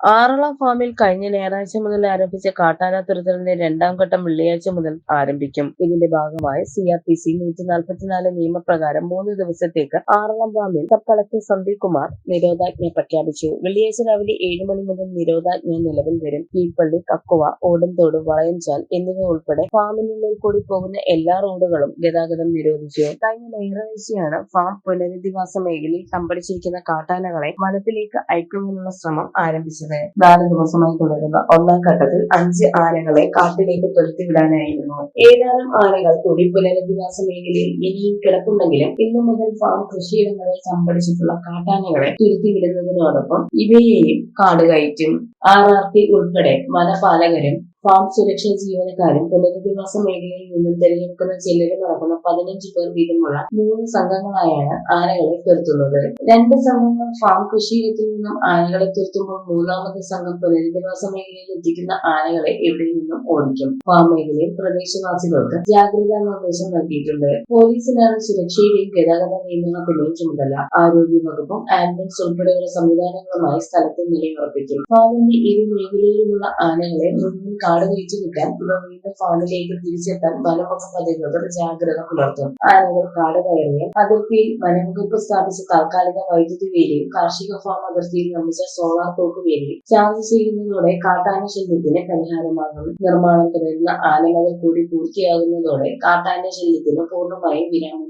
ആറളം ഫാമിൽ കഴിഞ്ഞ ഞായറാഴ്ച മുതൽ ആരംഭിച്ച കാട്ടാന തുരത്തലിന്റെ രണ്ടാം ഘട്ടം വെള്ളിയാഴ്ച മുതൽ ആരംഭിക്കും. ഇതിന്റെ ഭാഗമായി സി ആർ പി സി നൂറ്റി നാൽപ്പത്തിനാല് നിയമപ്രകാരം മൂന്ന് ദിവസത്തേക്ക് ആറളം ഫാമിൽ സബ് കളക്ടർ സന്ദീപ് കുമാർ നിരോധാജ്ഞ പ്രഖ്യാപിച്ചു. വെള്ളിയാഴ്ച രാവിലെ ഏഴ് മണി മുതൽ നിരോധാജ്ഞ നിലവിൽ വരും. കീഴ്പള്ളി കക്കുവ ഓടന്തോട് വളയഞ്ചാൽ എന്നിവ ഉൾപ്പെടെ ഫാമിനുള്ളിൽ കൂടി പോകുന്ന എല്ലാ റോഡുകളും ഗതാഗതം നിരോധിച്ചു. കഴിഞ്ഞ ഞായറാഴ്ചയാണ് ഫാം പുനരധിവാസ മേഖലയിൽ തമ്പടിച്ചിരിക്കുന്ന കാട്ടാനകളെ വനത്തിലേക്ക് അയക്കുന്നതിനുള്ള ശ്രമം ആരംഭിച്ചത്. നാല് ദിവസമായി തുടരുന്ന ഒന്നാം ഘട്ടത്തിൽ അഞ്ച് ആനകളെ കാട്ടിലേക്ക് തുരത്തിവിടാനായിരുന്നു. ഏതാനും ആനകൾ കൂടി പുനരധിവാസ മേഖലയിൽ ഇനിയും കിടപ്പുണ്ടെങ്കിലും ഇന്നു മുതൽ ഫാം കൃഷിയിടങ്ങളിൽ സംഭരിച്ചിട്ടുള്ള കാട്ടാനകളെ തുരുത്തിവിടുന്നതിനോടൊപ്പം ഇവയെയും കാട് കയറ്റും. ആർ ആർ ടി ഉൾപ്പെടെ വനപാലകരും ഫാം സുരക്ഷാ ജീവനക്കാരും പുനരധിവാസ മേഖലയിൽ നിന്നും തിരഞ്ഞെടുക്കുന്ന ചിലരും നടക്കുന്ന പതിനഞ്ച് പേർ വീതമുള്ള മൂന്ന് സംഘങ്ങളായാണ് ആനകളെ തുരത്തുന്നത്. രണ്ട് സംഘങ്ങൾ ഫാം കൃഷിയിടത്തിൽ നിന്നും ആനകളെ തുരത്തുമ്പോൾ മൂന്നാമത്തെ സംഘം പുനരധിവാസ മേഖലയിൽ എത്തിക്കുന്ന ആനകളെ എവിടെ നിന്നും ഓടിക്കും. ഫാം മേഖലയിൽ പ്രദേശവാസികൾക്ക് ജാഗ്രതാ നിർദ്ദേശം നൽകിയിട്ടുണ്ട്. പോലീസിനാണ് സുരക്ഷയുടെയും ഗതാഗത നിയന്ത്രണത്തിന്റെയും ചുമതല. ആരോഗ്യ വകുപ്പും ആംബുലൻസ് ഉൾപ്പെടെയുള്ള സംവിധാനങ്ങളുമായി സ്ഥലത്ത് നിലയുറപ്പിക്കും. ഫാമിന്റെ ഇരു മേഖലയിലുമുള്ള ആനകളെ മുഴുവൻ കാട് കഴിച്ചു കിട്ടാൻ ഇവ വീണ്ടും ഫാമിലേക്ക് തിരിച്ചെത്താൻ വനംവകുപ്പ് അധികൃതർ ജാഗ്രത പുലർത്തും ആനകൾ കാട് കയറിയാൽ അതിർത്തിയിൽ വനംവകുപ്പ് സ്ഥാപിച്ച താൽക്കാലിക വൈദ്യുതി വേലിയും കാർഷിക ഫാം അതിർത്തിയിൽ നിർമ്മിച്ച സോളാർ തോക്ക് വേലിയും ചാർജ് ചെയ്യുന്നതോടെ കാട്ടാന ശല്യത്തിന് പരിഹാരമാകും. നിർമ്മാണം ആനമതിൽ കൂടി പൂർത്തിയാകുന്നതോടെ കാട്ടാന ശല്യത്തിന് പൂർണമായും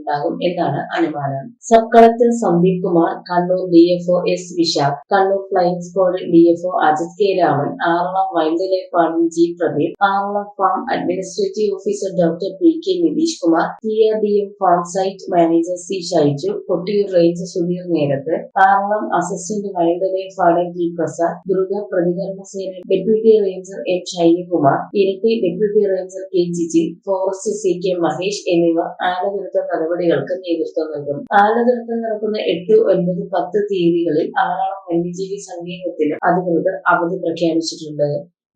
വിരാമമുണ്ടാകും എന്നാണ് അനുമാനം. Sub collector Sandeep Kumar Kannur D F O S Vishakh Kannur flying squad O Ajith K Raman Aralam wildlife warden G Pradeep Aralam farm administrative officer doctor P K Nitish Kumar T R D M farm site manager C Shaiju Kottiyoor range Sudheer Nerath Aralam assistant wildlife warden G Prasad ദ്രുത പ്രതികരണ സേന deputy ranger M Shailakumar Iritty deputy ranger K Jiji forest C K Mahesh എന്നിവർ ആനതുരത്ത നടപടികൾക്ക് നേതൃത്വം നൽകും. കാലഘട്ടത്തിൽ നടക്കുന്ന എട്ട് ഒൻപത് പത്ത് തീയതികളിൽ ആറാളം വന്യജീവി സങ്കേതത്തിലും അധികൃതർ അവധി പ്രഖ്യാപിച്ചിട്ടുണ്ട്.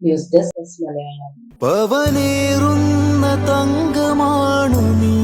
News desk Malayalam. പവനേറുന്ന തങ്കമാണു നീ.